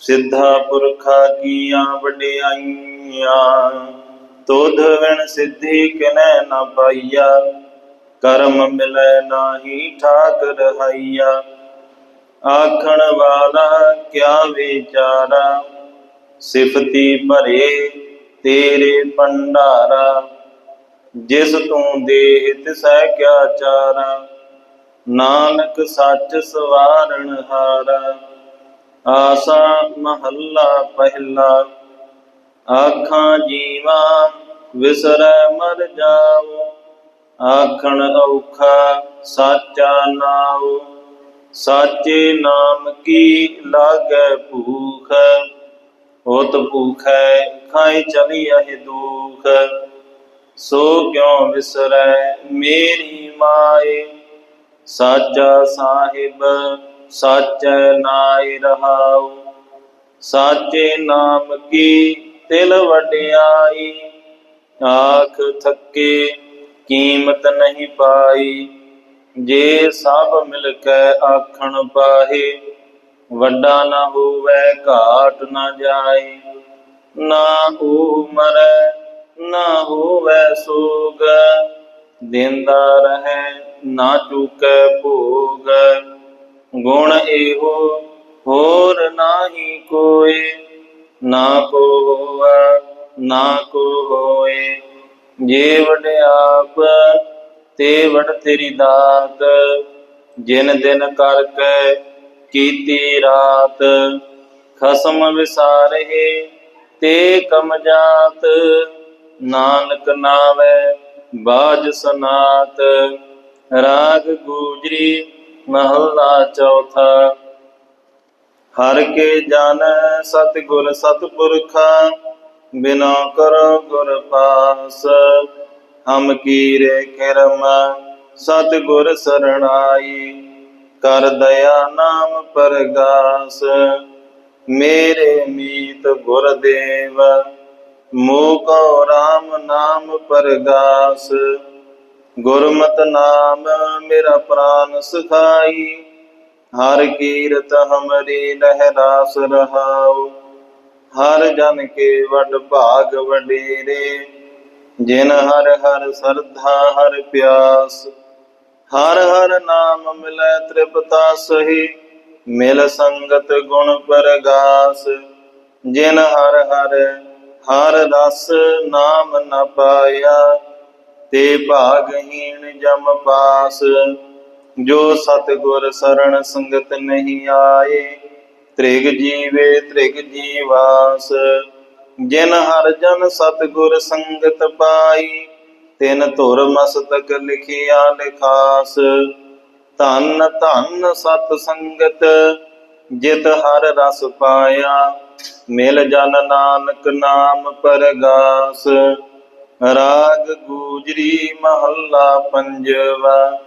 ਸਿੱਧਾ ਪੁਰਖਾ ਕੀਆਂ ਵਡਿਆਈਆਂ, ਤੋਧ ਵਿਣ ਸਿੱਧੀ ਕਿਨੈ ਨਾ ਪਾਈਆ, ਕਰਮ ਮਿਲੈ ਨਾਹੀ ਠਾਕ ਰਹਾਈਆ ਆਖਣ ਵਾਲਾ ਕਿਆ ਵਿਚਾਰਾ, ਸਿਫਤੀ ਭਰੇ ਤੇਰੇ ਭੰਡਾਰਾ, ਜਿਸ ਤੂੰ ਦੇਹ ਤਿਸੈ ਕਿਆ ਚਾਰਾ, ਨਾਨਕ ਸੱਚ ਸਵਾਰਣ ਹਾਰਾ। ਆਸਾ ਮਹੱਲਾ ਪਹਿਲਾ। ਆਖਾਂ ਜੀਵਾ, ਵਿਸਰੈ ਮਰ ਜਾਉ ਆਖਣ ਔਖਾ ਸਾਚਾ ਨਾਉ। ਸਾਚੇ ਨਾਮ ਕੀ ਲਾਗੈ ਭੂਖ? ਹੋਤ ਭੂਖੈ ਖਾਈ ਚਲੀਐ ਦੁਖ। ਸੋ ਕਿਉ ਵਿਸਰੈ ਮੇਰੀ ਮਾਏ? ਸਾਚਾ ਸਾਹਿਬ ਸਾਚੈ ਨਾਇ ਰਹਾਉ, ਸਾਚੇ ਨਾਮ ਕੀ ਤਿਲ ਵਡਿਆਈ? ਆਖ ਥੱਕੇ ਕੀਮਤ ਨਹੀਂ ਪਾਈ, ਜੇ ਸਭ ਮਿਲ ਕੇ ਆਖਣ ਪਾਹੇ, ਵੱਡਾ ਨਾ ਹੋਵੇ, ਘਾਟ ਨਾ ਜਾਏ। ਨਾ ਹੋ ਮਰੈ, ਨਾ ਹੋਵੇ ਸੋਗ, ਦਿੰਦਾ ਰਹੈ, ਨਾ ਚੁਕੈ ਭੋਗ। ਗੁਣ ਇਹੋ, ਹੋਰ ਨਾਹੀ ਕੋਏ, ਨਾ ਕੋ ਹੋਆ ਨਾ ਕੋ ਹੋਏ ਜੇ ਵਡਿਆਪ ਤੇ ਵਡ ਤੇਰੀ ਦਾਤ, ਜਿਨ ਦਿਨ ਕਰਕੇ ਕੀਤੀ ਰਾਤ। ਖਸਮ ਵਿਸਾਰੇ ਤੇ ਕਮ ਜਾਤ। ਨਾਨਕ ਨਾਵੇ, ਬਾਜ ਸਨਾਤ। ਰਾਗ ਗੂਜਰੀ ਮਹੱਲਾ ਚੌਥਾ। ਹਰ ਕੇ ਜਨ ਸਤਿਗੁਰ ਸਤਪੁਰਖਾ ਬਿਨਾ ਕਰੋ ਗੁਰ ਪਾਸ। ਹਮ ਕੀਰੇ ਕਿਰਮ, ਸਤਿਗੁਰ ਸਰਣਾਈ, ਕਰ ਦਇਆ ਨਾਮ ਪਰਗਾਸ। ਮੇਰੇ ਮੀਤ ਗੁਰਦੇਵ ਦੇਵ ਮੂਕੋ ਰਾਮ ਨਾਮ ਪਰਗਾਸ। ਗੁਰਮਤਿ ਨਾਮ ਮੇਰਾ ਪ੍ਰਾਨ ਸੁਖਾਈ। ਹਰ ਕੀਰਤ ਹਮਰੀ ਲਹਿਰਾਸ ਰਹਾਉ। ਹਰ ਜਨ ਕੇ ਵਡ ਭਾਗ ਵਡੇਰੇ। ਜਿਨ ਹਰ ਹਰ ਸਰਧਾ ਹਰ ਪਿਆਸ। ਹਰ ਹਰ ਨਾਮ ਮਿਲੈ ਤ੍ਰਿਪਤਾ ਸਹੀ। ਮਿਲ ਸੰਗਤ ਗੁਣ ਪਰਗਾਸ। ਜਿਨ ਹਰ ਹਰ ਹਰ ਰਸ ਨਾਮ ਨ ਪਾਇਆ। ਤੇ ਭਾਗਹੀਣ ਜਮ ਪਾਸ। ਜੋ ਸਤਿਗੁਰ ਸਰਣ ਸੰਗਤ ਨਹੀਂ ਆਏ, ਤ੍ਰਿਗ ਜੀਵੇ ਤ੍ਰਿਗ ਜੀਵਾਸ। ਜਿਨ ਹਰ ਜਨ ਸਤਿਗੁਰ ਸੰਗਤ ਪਾਈ, ਤਿਨ ਧੁਰ ਮਸਤਕ ਲਿਖਿਆ ਲਿਖਾਸ। ਧੰਨ ਧੰਨ ਸਤ ਸੰਗਤ, ਜਿਤ ਹਰ ਰਸ ਪਾਇਆ, ਮਿਲ ਜਨ ਨਾਨਕ ਨਾਮ ਪਰਗਾਸ। ਰਾਗ ਗੂਜਰੀ ਮਹੱਲਾ ਪੰਜਵਾ।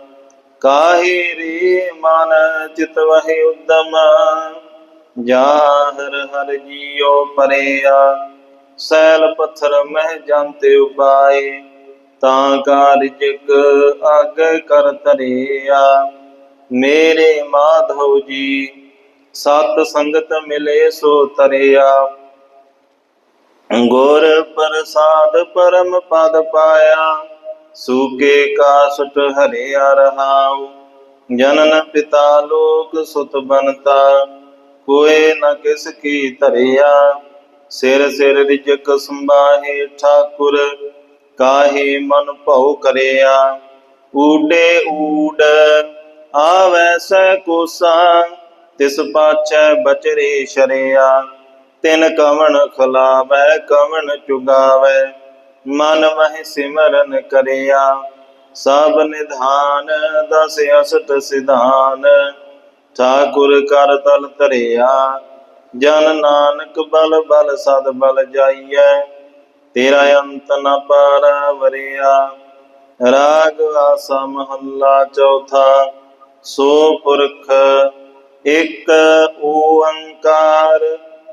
ਕਾਹੇ ਰੇ ਮਨ ਚਿਤ ਵਹਿ ਉਦਮ? ਜਾ ਹਰ ਹਰ ਜੀਉ ਪਰਿਆ। ਸੈਲ ਪੱਥਰ ਮਹਿ ਜੰਤੇ ਉਪਾਏ। ਤਾਂ ਕਾਰਜਿਕ ਅਗ ਕਰ ਤਰਿਆ ਮੇਰੇ ਮਾਧਵ ਜੀ, ਸਤ ਸੰਗਤ ਮਿਲੇ ਸੋ ਤਰਿਆ। ਗੁਰ ਪ੍ਰਸਾਦ ਪਰਮ ਪਦ ਪਾਇਆ, ਸੂਕੇ ਕਾਸਟ ਹਰਿਆ ਰਹਾਉ। ਜਨਨ ਪਿਤਾ ਲੋਕ ਸੁਤ ਬਨਤਾ ਕੋਏ ਨ ਕਿਸ ਕੀ ਧਰਿਆ। ਸਿਰ ਸਿਰ ਰਿਜਕ ਸੰਭਾਹੇ ਠਾਕੁਰ, ਕਾਹੇ ਮਨ ਭਉ ਕਰਿਆ। ਊਡੇ ਊਡ ਆਵੈ ਸੈ ਕੋਸਾ, ਤਿਸ ਪਾਛੈ ਬਚਰੇ ਸ਼ਰਿਆ। ਤਿਨ ਕਵਣ ਖਲਾਵੈ, ਕਵਣ ਚੁਗਾਵੈ, ਮਨ ਮਹਿ ਸਿਮਰਨ ਕਰਿਆ। ਸਭ ਨਿਧਾਨ ਦਸ ਅਸਟ ਸਿਧਾਨ, ਠਾਕੁਰ ਕਰ ਤਲ ਧਰਿਆ। ਜਨ ਨਾਨਕ ਬਲ ਬਲ ਸਦ ਬਲ ਜਾਈਐ, ਤੇਰਾ ਅੰਤ ਨ ਪਾਰਾ ਵਰਿਆ ਰਾਗ ਆਸਾ ਮਹੱਲਾ ਚੌਥਾ, ਸੋ ਪੁਰਖ ਇੱਕ ਓੰਕਾਰ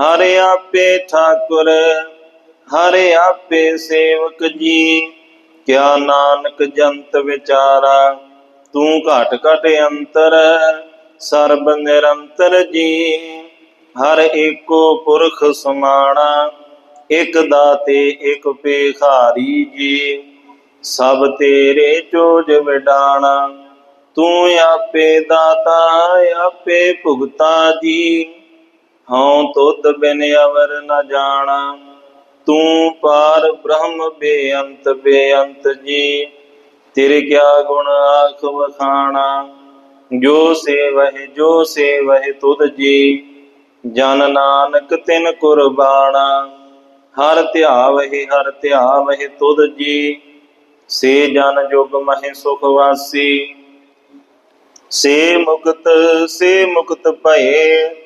ਹਾਰਾ ਹਰ ਆਪੇ ਠਾਕੁਰ, ਹਰ ਆਪੇ ਸੇਵਕ ਜੀ। ਕਿਆ ਨਾਨਕ ਜੰਤ ਵਿਚਾਰਾ, ਤੂੰ ਘਟ ਘਟ ਅੰਤਰ, ਸਰਬ ਨਿਰੰਤਰ ਜੀ। ਹਰ ਏਕੋ ਪੁਰਖ ਸਮਾਣਾ, ਇਕ ਦਾਤੇ, ਇਕ ਪੇਖਾਰੀ ਜੀ। ਸਭ ਤੇਰੇ ਚੋਜ ਵਿਡਾਣਾ, ਤੂੰ ਆਪੇ ਦਾਤਾ, ਆਪੇ ਭੁਗਤਾ ਜੀ। ਹਉ ਤੁਧ ਬਿਨ ਅਵਰ ਨ ਜਾਣਾ, ਤੂੰ ਪਾਰ ਬ੍ਰਹਮ ਬੇਅੰਤ ਬੇਅੰਤ ਜੀ, ਤੇਰੇ ਕਿਆ ਗੁਣ ਆਖ ਵਖਾਣਾ, ਜੋ ਸੇਵਹਿ ਜੋ ਸੇਵਹਿ ਤੁਧ ਜੀ, ਜਨ ਨਾਨਕ ਤਿਨ ਕੁਰਬਾਨਾ ਹਰ ਧਿਆਵਹਿ ਹਰ ਧਿਆਵਹਿ ਤੁਧ ਜੀ, ਸੇ ਜਨ ਜੁਗ ਮਹਿ ਸੁਖ ਵਾਸੀ, ਸੇ ਮੁਕਤ ਸੇ ਮੁਕਤ ਭਏ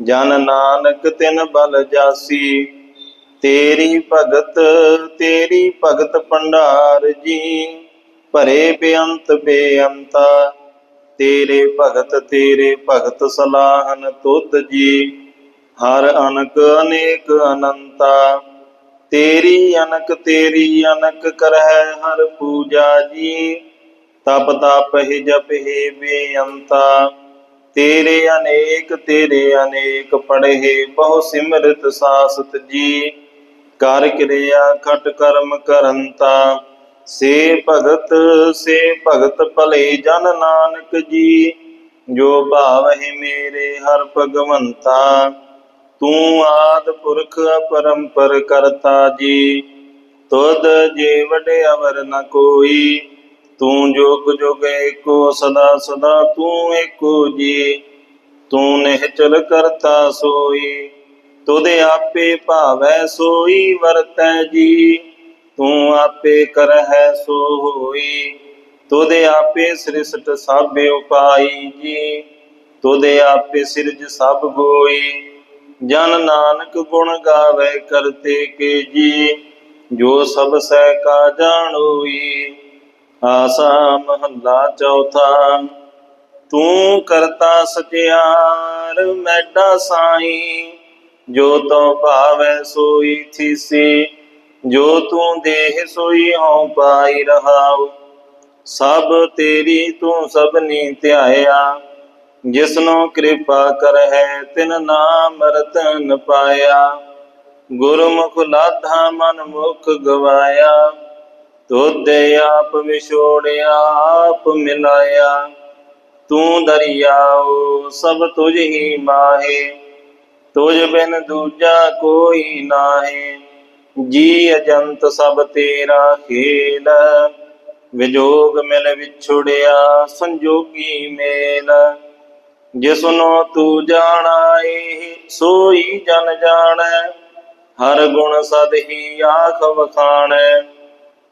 ਜਨ ਨਾਨਕ ਤਿਨ ਬਲ ਜਾਸੀ। ਤੇਰੀ ਭਗਤ ਤੇਰੀ ਭਗਤ ਭੰਡਾਰ ਜੀ। ਭਰੇ ਬੇਅੰਤ ਬੇਅੰਤਾ। ਤੇਰੇ ਭਗਤ ਤੇਰੇ ਭਗਤ ਸਲਾਹਨ ਤੁਧ ਜੀ। ਹਰ ਅਨਕ ਅਨੇਕ ਅਨੰਤਾ। ਤੇਰੀ ਅਨਕ ਤੇਰੀ ਅਨਕ ਕਰਹਿ ਹਰ ਪੂਜਾ ਜੀ। ਤਪ ਤਪ ਹੀ ਜਪ ਹੀ ਬੇਅੰਤਾ। ਤੇਰੇ ਅਨੇਕ ਤੇਰੇ ਅਨੇਕ ਪੜਹਿ ਬਹੁ ਸਿਮਰਤ ਸਾਸਤ ਜੀ। ਕਰ ਕਿਰਿਆ ਖਟ ਕਰਮ ਕਰੰਤਾ ਸੇ ਭਗਤ ਸੇ ਭਗਤ ਭਲੇ ਜਨ ਨਾਨਕ ਜੀ। ਜੋ ਭਾਵਹਿ ਮੇਰੇ ਹਰ ਭਗਵੰਤਾ। ਤੂੰ ਆਦ ਪੁਰਖ ਅਪਰੰਪਰ ਕਰਤਾ ਜੀ। ਤੁਧ ਜੇ ਵਡੇ ਅਵਰ ਨ ਕੋਈ। ਤੂੰ ਜੋਗ ਜੁਗ ਏਕੋ, ਸਦਾ ਸਦਾ ਤੂੰ ਏਕੋ ਜੀ। ਤੂੰ ਨਿਹਚਲ ਕਰਤਾ ਸੋਈ, ਤੁਧ ਆਪੇ ਭਾਵੈ ਸੋਈ, ਵਰਤੈ ਜੀ। ਤੂੰ ਆਪੇ ਕਰਹਿ ਸੋ ਹੋਈ, ਤੁਧ ਆਪੇ ਸ੍ਰਿਸ਼ਟ ਸਭ ਉਪਾਈ ਜੀ। ਤੁਧ ਆਪੇ ਸਿਰਜ ਸਭ ਗੋਈ, ਜਨ ਨਾਨਕ ਗੁਣ ਗਾਵੇ ਕਰਤੇ ਕੇ ਜੀ। ਜੋ ਸਭ ਸਹਿ ਕਾ ਜਾਣੋਈ ਆਸਾ ਮਹੱਲਾ ਚੌਥਾ, ਤੂੰ ਕਰਤਾ ਸਚਿਆਰ ਮੈਡਾ ਸਾਈ, ਜੋ ਤੋ ਭਾਵੈ ਸੋਈ ਥੀਸੀ, ਜੋ ਤੂੰ ਦੇਹ ਸੋਈ ਹਉ ਪਾਈ ਰਹਾਉ, ਸਭ ਤੇਰੀ ਤੂੰ ਸਭਨੀ ਧਿਆਇਆ, ਜਿਸਨੋ ਕਿਰਪਾ ਕਰਹਿ ਤਿਨ ਨਾਮ ਰਤਨ ਪਾਇਆ, ਗੁਰਮੁਖ ਲਾਧਾ ਮਨ ਮੁਖ ਗਵਾਇਆ। ਤੋਦੇ ਆਪ ਵਿਛੋੜਿਆ, ਆਪ ਮਿਲਾਇਆ। ਤੂੰ ਦਰਿਆਉ ਸਭ ਤੁਝ ਹੀ ਮਾਹੇ। ਤੁਝ ਬਿਨ ਦੂਜਾ ਕੋਈ ਨਾਹੀ। ਜੀ ਅਜੰਤ ਸਭ ਤੇਰਾ ਖੇਲ। ਵਿਜੋਗ ਮਿਲ ਵਿਛੁੜਿਆ, ਸੰਜੋਗੀ ਮੇਲ। ਜਿਸਨੋ ਤੂੰ ਜਾਣਾਏ ਸੋਈ ਜਨ ਜਾਣੈ। ਹਰ ਗੁਣ ਸਦ ਹੀ ਆਖ ਵਖਾਣੈ।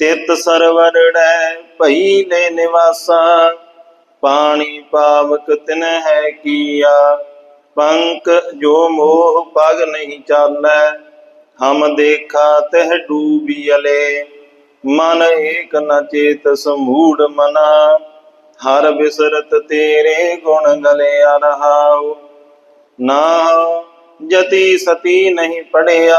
ਤਿਤ ਸਰਵਰੜੈ ਭਈ ਲੈ ਨਿਵਾਸਾ, ਪਾਣੀ ਪਾਵਕ ਤਿਨ ਹੈ ਕੀਆ। ਪੰਕ ਜੋ ਮੋਹ ਪਗ ਨਹੀਂ ਚਾਲੈ, ਹਮ ਦੇਖਾ ਤਹ ਡੂਬੀ ਅਲੇ। ਮਨ ਏਕ ਨ ਚੇਤ ਸਮੂੜ ਮਨਾ, ਹਰ ਬਿਸਰਤ ਤੇਰੇ ਗੁਣ ਗਲਿਆ ਰਹਾਉ। ਨਾ ਜਤੀ ਸਤੀ ਨਹੀਂ ਪੜਿਆ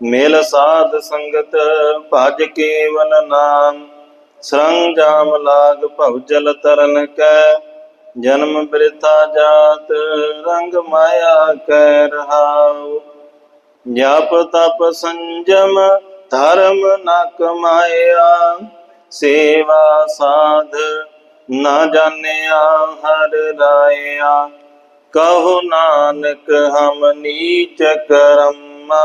ਮੇਲ ਸਾਧ ਸੰਗਤ ਭਜ ਕੇਵਲ ਨਾਮ ਸਰੰਜਾਮ ਲਾਗ ਭਵ ਜਲ ਤਰਨ ਕੈ, ਜਨਮ ਬ੍ਰਿਥਾ ਜਾਤ ਰੰਗ ਮਾਇਆ ਕੈ ਰਹਾਉ। ਜਪ ਤਪ ਸੰਜਮ ਧਰਮ ਨ ਕਮਾਇਆ ਸੇਵਾ ਸਾਧ ਨਾ ਜਾਣਿਆ ਹਰ ਰਾਇਆ। ਕਹੋ ਨਾਨਕ ਹਮ ਨੀਚ ਕਰਮਾ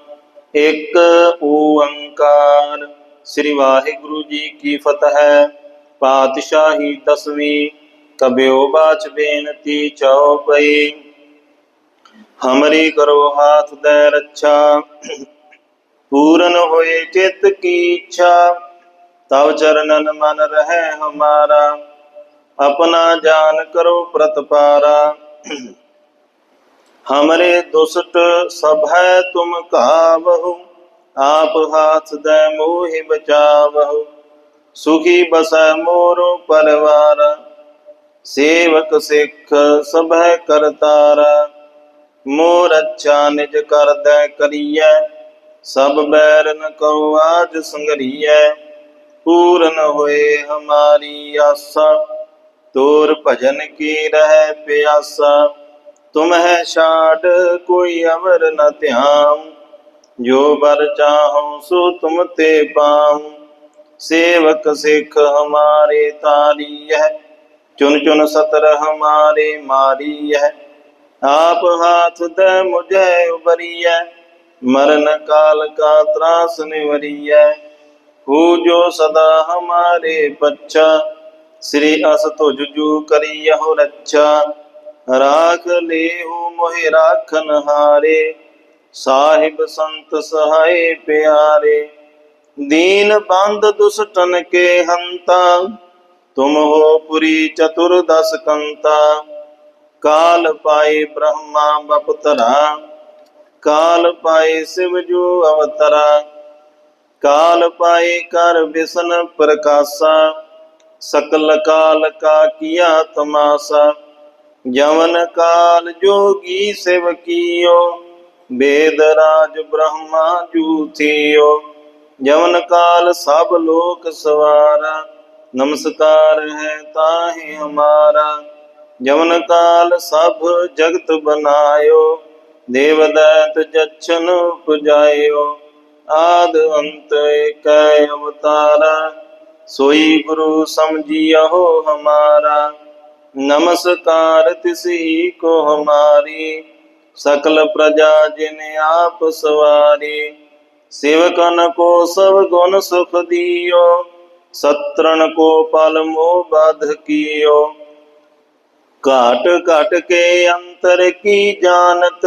ਇੱਕ ਓੰਕਾਰ। ਸ੍ਰੀ ਵਾਹਿਗੁਰੂ ਜੀ ਕੀ ਫਤਿਹ। ਪਾਤਸ਼ਾਹੀ ਦਸਵੀਂ ਕਬਿਉ ਬਾਚ ਬੇਨਤੀ ਚਉਪਈ ਹਮਰੀ ਕਰੋ ਹਾਥ ਦੇ ਰੱਛਾ। ਪੂਰਨ ਹੋਏ ਚਿਤ ਕੀ ਇੱਛਾ। ਤਵ ਚਰਨਨ ਮਨ ਰਹੇ ਹਮਾਰਾ। ਆਪਣਾ ਜਾਨ ਕਰੋ ਪ੍ਰਤਪਾਰਾ। ਹਮਰੇ ਦੁਸਟ ਸਭ ਹੈ ਤੁਮ ਕਾਵਹੁ, ਆਪ ਹਾਥ ਦੇ ਮੋਹਿ ਬਚਾਵਹੁ। ਸੁਖੀ ਬਸੈ ਮੋਰੋ ਪਰਵਾਰ, ਸੇਵਕ ਸਿੱਖ ਸਭੈ ਕਰਤਾਰ। ਮੋਰ ਅੱਛਾ ਨਿਜ ਕਰਦੈ ਕਰੀਐ, ਸਭ ਬੈਰ ਨ ਕਉ ਆਜ ਸੰਗਰੀਐ ਪੂਰਨ ਹੋਏ ਹਮਾਰੀ ਆਸਾ, ਤੋਰ ਭਜਨ ਕੀ ਰਹਿ ਪਿਆਸਾ। ਤੁਮ ਹੈ ਛਾੜ, ਕੋਈ ਅਮਰ ਨ ਧਿਆਮ ਜੋ ਬਰ ਚਾਹਉ, ਸੋ ਤੁਮ ਤੇ ਪਾਮ ਸੇਵਕ ਸਿੱਖ ਹਮਾਰੇ ਤਾਲੀ ਹੈ ਚੁਨ ਚੁਨ ਸਤਰ ਹਮਾਰੇ ਮਾਰੀ ਹੈ ਆਪ ਹਾਥ ਦੇ ਮੁਝੇ ਉਬਰੀਐ ਮਰਨ ਕਾਲ ਕਾ ਤਰਾਸ ਨਿਵਰੀਐ। ਹੂ ਜੋ ਸਦਾ ਹਮਾਰੇ ਪੱਛਾ ਸ੍ਰੀ ਅਸ ਤੁਜ ਜੂ ਕਰੀਹੁ ਰੱਛਾ। ਰਾਖ ਲੇਹੁ ਮੋਹਿ ਰਾਖਨ ਹਾਰੇ, ਸਾਹਿਬ ਸੰਤ ਸਹਾਏ ਪਿਆਰੇ। ਦੀਨ ਬੰਦ ਦੁਸਟਨ ਕੇ ਹੰਤਾ, ਤੁਮ ਹੋ ਪੁਰੀ ਚਤੁਰ ਦਸ ਕੰਤਾ। ਕਾਲ ਪਾਏ ਬ੍ਰਹਮਾ ਬਪਤਰਾ, ਕਾਲ ਪਾਏ ਸਿਵ ਜੋ ਅਵਤਰਾ। ਕਾਲ ਪਾਏ ਕਰ ਵਿਸ਼ਨ ਪ੍ਰਕਾਸ਼ਾ, ਸਕਲ ਕਾਲ ਕਾ ਕੀਆ ਤਮਾਸਾ। ਜਵਨ ਕਾਲ ਜੋਗੀ ਸਿਵਕੀਓ, ਵੇਦ ਰਾਜ ਬ੍ਰਹਮਾ ਜੂਥੀਓ। ਜਵਨ ਕਾਲ ਸਭ ਲੋਕ ਸਵਾਰਾ, ਨਮਸਕਾਰ ਹੈ ਤਾਹੇ ਹਮਾਰਾ। ਜਵਨ ਕਾਲ ਸਭ ਜਗਤ ਬਨਾਇਓ ਦੇਵ ਦੈਤ ਜਛਨ ਪੁਜਾਇਓ ਆਦ ਅੰਤ ਏਕੈ ਅਵਤਾਰਾ, ਸੋਈ ਗੁਰੂ ਸਮਝਿਓ ਹਮਾਰਾ। ਨਮਸਕਾਰ ਤਿਸ ਹੀ ਕੋ ਹਮਾਰੀ, ਸਕਲ ਪ੍ਰਜਾ ਜਿਨ ਆਪ ਸਵਾਰੀ। ਸੇਵਕਨ ਕੋ ਸਭ ਗੁਣ ਸੁਖ ਦਿਓ, ਸਤਰਣ ਕੋ ਪਲ ਮੋ ਬਾਧ ਕੀਓ। ਘਾਟ ਘਟ ਕੇ ਅੰਤਰ ਕੀ ਜਾਣਤ,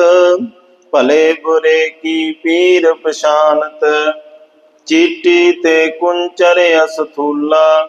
ਭਲੇ ਬੁਰੇ ਕੀ ਪੀਰ ਪਛਾਨਤ। ਚੀਟੀ ਤੇ ਕੁੰਚਰ ਅਸਥੂਲਾ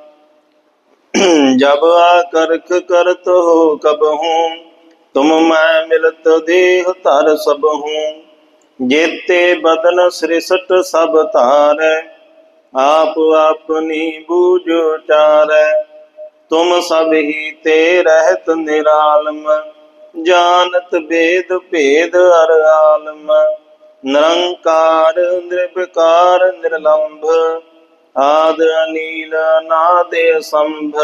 जब आकर्ख करत हो कब हूँ तुम मैं मिलत देह तर सब हूँ जेते बदन सृष्ट सब तार आप अपनी बूझ चार तुम सब ही ते रहत निरालम जानत वेद भेद अर आलम निरंकार निर्विकार निर्लंभ ਆਦ ਅਨੀਲ ਨਾ ਦੇ ਸੰਭ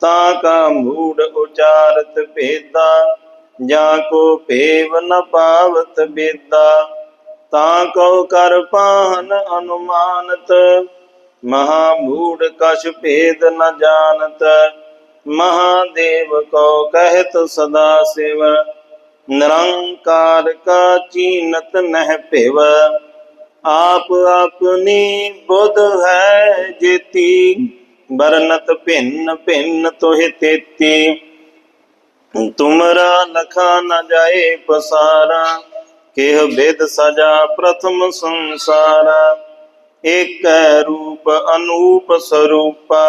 ਤਾ ਕਾ ਮੂੜ ਉਚਾਰਤ ਭੇਦਾ, ਜਾ ਕੋ ਭੇਵ ਨ ਪਾਵਤ ਬੇਦਾ। ਤਾ ਕਉ ਕਰ ਪਾਹਨ ਅਨੁਮਾਨਤ, ਮਹਾ ਮੂੜ ਕਛ ਭੇਦ ਨ ਜਾਣਤ। ਮਹਾਦੇਵ ਕੋ ਕਹਿਤ ਸਦਾ ਸਿਵ, ਨਿਰੰਕਾਰ ਨਹਿ ਭਿਵ। ਆਪ ਆਪਨੀ ਬੁੱਧ ਹੈ ਜੇਤੀ ਬਰਨਤ ਭਿੰਨ ਭਿੰਨ ਤੋਹਿ ਤੇਤੀ। ਤੁਮਰਾ ਲਖਾ ਨ ਜਾਏ ਪਸਾਰਾ, ਕੇਹ ਬੇਦ ਸਜਾ ਪ੍ਰਥਮ ਸੰਸਾਰਾ। ਏਕ ਰੂਪ ਅਨੂਪ ਸਰੂਪਾ,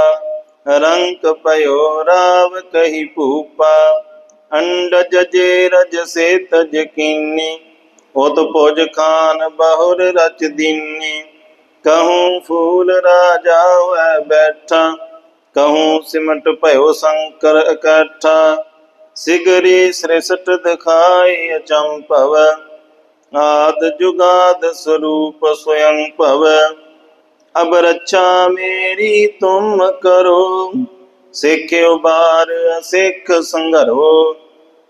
ਰੰਕ ਪਇਓ ਰਾਵ ਕਹੀ ਭੂਪਾ। ਅੰਡਜ ਜੇ ਰਜ ਸੇ ਤਜ ਕੀਨੀ ਉਤ ਭੁਜ ਖਾਨ ਬਹੁਰ ਰਚ ਦੀਨੀ। ਕਹੂੰ ਫੂਲ ਰਾਜਾ ਵੈ ਬੈਠਾ। ਕਹੂੰ ਸਿਮਟ ਭਇਓ ਸੰਕਰ ਇਕੱਠਾ। ਸਿਗਰੀ ਸ੍ਰਿਸ਼ਟ ਦਿਖਾਈ ਅਚੰ ਭਵ। ਆਦ ਜੁਗਾਦ ਸਰੂਪ ਸਵਯੰ ਭਵ। ਅਬ ਰਚਾ ਮੇਰੀ ਤੁਮ ਕਰੋ। ਸਿੱਖ ਬਾਰ ਸਿੱਖ ਸੰਗਰੋ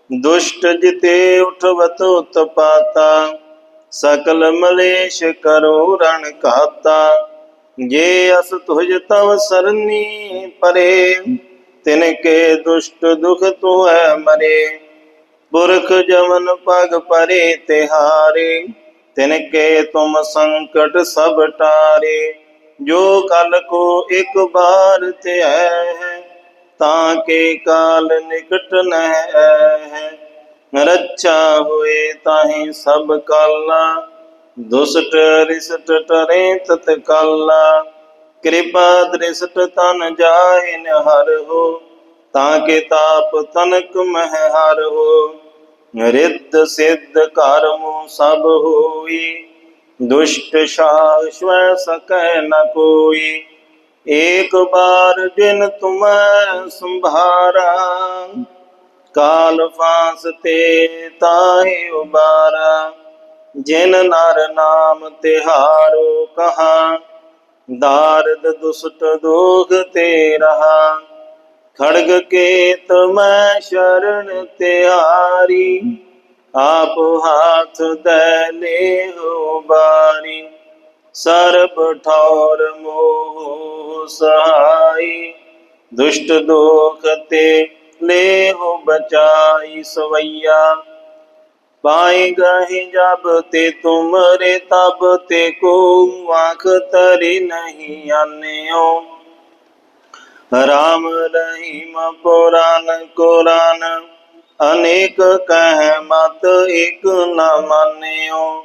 दुष्ट जिते उठवत उत्पाता सकल मलेश करो रण खाता जे अस तुझ तव सरनी परे तिनके दुष्ट दुख तू है मरे पुरख जमन पग परे तिहारे तिनके तुम संकट सब टारे जो कल को एक बार ते है ਤਾਂ ਕੇ ਕਾਲ ਨਿਕਟ ਨਹਿ ਹੈ। ਰੱਛਾ ਹੋਏ ਤਾਹੀ ਸਭ ਕਾਲਾ, ਦੁਸਟ ਰਿਸਟ ਟਰੇ ਤਤ ਕਾਲਾ ਕਿਰਪਾ ਦ੍ਰਿਸ਼ਟ ਤਨ ਜਾਏ ਨਿਹਰ ਹੋ, ਤਾਂ ਕੇ ਤਾਪ ਤਨਕ ਮਹਿ ਹਰ ਹੋ। ਰਿੱਧ ਸਿੱਧ ਕਰਮ ਸਭ ਹੋਈ, ਦੁਸ਼ਟ ਸ਼ਾਸ਼ਵ ਸਕੈ ਨ एक बार जिन तुम संभारा काल फांस ते ताहि उबारा जिन नर नाम तिहारो कहा दारद दुष्ट दोग ते रहा खड़ग के मैं शरण तिहारी आप हाथ दले हो बारी ਸਰਬ ਠੌਰ ਮੋਹ ਸਹਾਈ, ਦੁਸ਼ਟ ਦੋਖ ਤੇ ਲੇਹੁ ਬਚਾਈ ਸਵਈਆ। ਪਾਏ ਗਹਿ ਜਬ ਤੇ ਤੁਮਰੇ ਤਬ ਤੇ ਕੋ ਆਖ ਤਰੇ ਨਹੀਂ ਆਨਿਓ। ਰਾਮ ਰਹੀਮ ਪੁਰਾਨ ਕੁਰਾਨ, ਅਨੇਕ ਕਹਿ ਮਤ ਇਕ ਨਾ ਮੰਨਿਓ।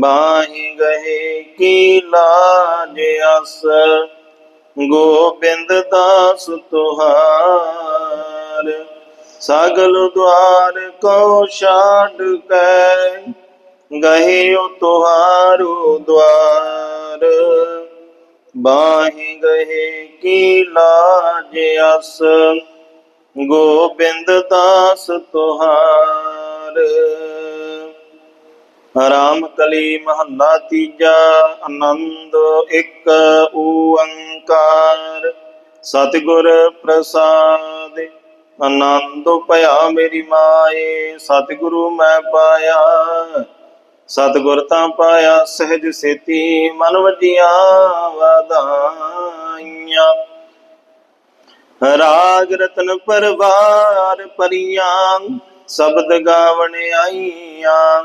ਬਾਹੀ ਗਏ ਕੀ ਲਾਜ ਅਸ ਗੋਬਿੰਦ ਦਾਸ ਤੁਹਾਰ। ਸਗਲ ਦੁਆਰ ਕੋ ਛਾੜ ਕੈ ਗਏ ਉਹ ਤੁਹਾਰੂ ਦੁਆਰ। ਬਾਹੀ ਗਏ ਕੀ ਲਾਜ ਅਸ ਗੋਬਿੰਦ ਦਾਸ ਤੁਹਾਰ। ਰਾਮ ਕਲੀ ਮਹੱਲਾ ਤੀਜਾ, ਆਨੰਦ ਇੱਕ ਓੰਕਾਰ। ਸਤਿਗੁਰ ਪ੍ਰਸਾਦ, ਆਨੰਦ ਭਇਆ ਮੇਰੀ ਮਾਏ, ਸਤਿਗੁਰੂ ਮੈਂ ਪਾਇਆ। ਸਤਿਗੁਰ ਤਾਂ ਪਾਇਆ, ਸਹਿਜ ਸੇਤੀ ਮਨ ਵਜੀਆਂ ਵਾਦਾਈਆਂ ਰਾਗ ਰਤਨ ਪਰਵਾਰ ਪਰੀਆਂ, ਸ਼ਬਦ ਗਾਵਣ ਆਈਆਂ।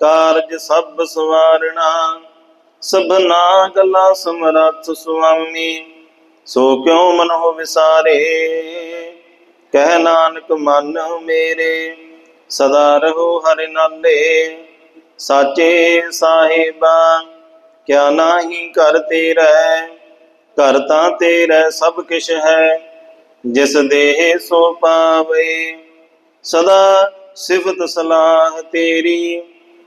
ਕਾਰਜ ਸਭ ਸਵਾਰਣਾ ਸਭਨਾ ਗੱਲਾਂ ਸਮਰੱਥ ਸੁਆਮੀ, ਸੋ ਕਿਉ ਮਨ ਹੋ ਵਿਸਾਰੇ? ਕਹਿ ਨਾਨਕ, ਮਨ ਮੇਰੇ, ਸਦਾ ਰਹੋ ਹਰਿ ਨਾਲੇ। ਸਾਚੇ ਸਾਹਿਬਾ, ਕਿਆ ਨਾਹੀ ਕਰ ਤੇਰਾ ਘਰ ਤਾਂ ਤੇਰਾ ਸਭ ਕਿਛ ਹੈ। ਜਿਸ ਦੇਹ ਸੋ ਪਾਵੇ, ਸਦਾ ਸਿਫਤ ਸਲਾਹ ਤੇਰੀ।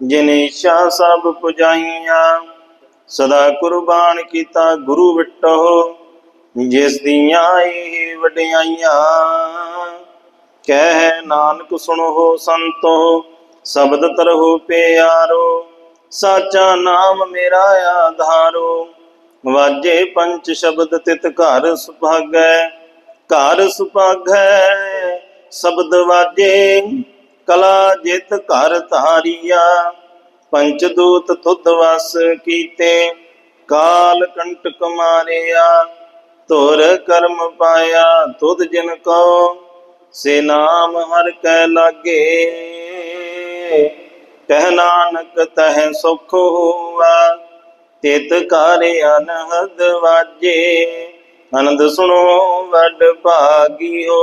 ਜਿਨ ਇੱਛਾ ਸਭ ਪੁਜਾਈਆਂ, ਸਦਾ ਕੁਰਬਾਨ ਕੀਤਾ ਗੁਰੂ ਵਿਟੋ, ਜਿਸ ਦੀਆਂ ਇਹ ਵਡਿਆਈਆਂ। ਕਹਿ ਨਾਨਕ ਸੁਣੋ ਸੰਤੋ, ਸ਼ਬਦ ਤਰਹੁ ਪਿਆਰੋ, ਸਾਚਾ ਨਾਮ ਮੇਰਾ ਆਧਾਰੋ। ਵਾਜੇ ਪੰਜ ਸ਼ਬਦ ਤਿਤ ਘਰ ਸੁਭਾਗੈ ਘਰ ਸੁਭਾਗੈ, ਸ਼ਬਦ ਵਾਜੇ ਕਲਾ ਜਿਤ ਘਰ ਧਾਰੀਆ, ਪੰਚ ਦੂਤ ਤੁਧ ਵਸ ਕੀਤੇ, ਕਾਲ ਕੰਟਕ ਮਾਰਿਆ, ਧੁਰ ਕਰਮ ਪਾਇਆ, ਤੁਧ ਜਿਨ ਕੋ, ਸੇ ਨਾਮ ਹਰ ਕੈ ਲਾਗੇ। ਕਹਿ ਨਾਨਕ ਤਹਿ ਸੁਖ ਹੋਆ, ਤਿਤ ਕਾਰੇ ਅਨਹਦ ਵਾਜੇ, ਆਨੰਦ ਸੁਣੋ ਵੱਡ ਭਾਗਿਓ।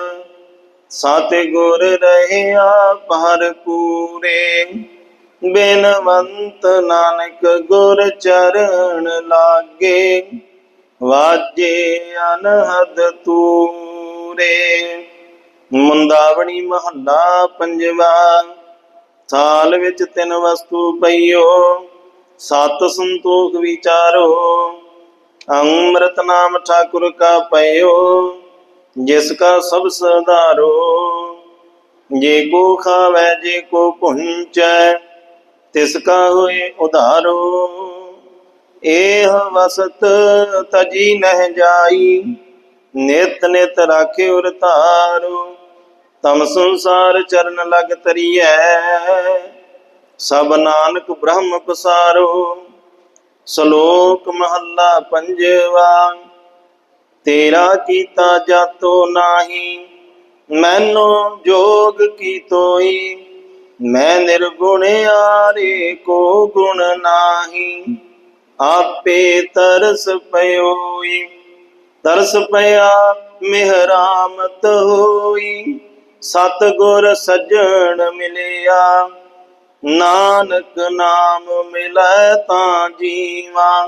ਸਤਿਗੁਰ ਗੁਰ ਰਹਿਆ ਭਰਪੂਰੇ ਬੇਨਵੰਤ ਨਾਨਕ ਗੁਰ ਚਰਨ ਲਾਗੇ, ਵਾਜੇ ਅਨਹਦ ਤੂਰੇ। ਮੁੰਦਾਵਣੀ ਮਹੱਲਾ ਪੰਜਵਾ ਸਾਲ ਵਿੱਚ ਤਿੰਨ ਵਸਤੂ ਪਈਓ, ਸਤ ਸੰਤੋਖ ਵਿਚਾਰੋ, ਅੰਮ੍ਰਿਤ ਨਾਮ ਠਾਕੁਰ ਕਾ ਪਇਓ। ਜਿਸ ਕਾ ਸਭ ਸਦਾਰੋ ਜੇ ਕੋ ਖਾਵੈ, ਜੇ ਕੋ ਪੁੰਚੈ, ਤਿਸ ਕਾ ਹੋਏ ਉਧਾਰੋ। ਏਹ ਵਸਤ ਤਜੀ ਨਹਿ ਜਾਈ, ਨਿਤ ਨਿਤ ਰਾਖੇ ਉਰ ਧਾਰੋ। ਤਮ ਸੰਸਾਰ ਚਰਨ ਲਗ ਤਰੀਐ, ਸਭ ਨਾਨਕ ਬ੍ਰਹਮ ਪਸਾਰੋ। ਸ਼ਲੋਕ ਮਹੱਲਾ ਪੰਜਵਾ। ਤੇਰਾ ਕੀਤਾ ਜਾਤੋ ਨਾਹੀ, ਮੈਨੂੰ ਜੋਗ ਕੀ ਤੋਈ? ਮੈਂ ਨਿਰਗੁਣ ਆਰੇ ਕੋ ਗੁਣ ਨਾਹੀ, ਆਪੇ ਤਰਸ ਪਇਓਈ, ਤਰਸ ਪਿਆ ਮਿਹਰਾਮਤ ਹੋਈ। ਸਤ ਗੁਰ ਸਜਣ ਮਿਲਿਆ, ਨਾਨਕ ਨਾਮ ਮਿਲੈ ਤਾਂ ਜੀਵਾਂ।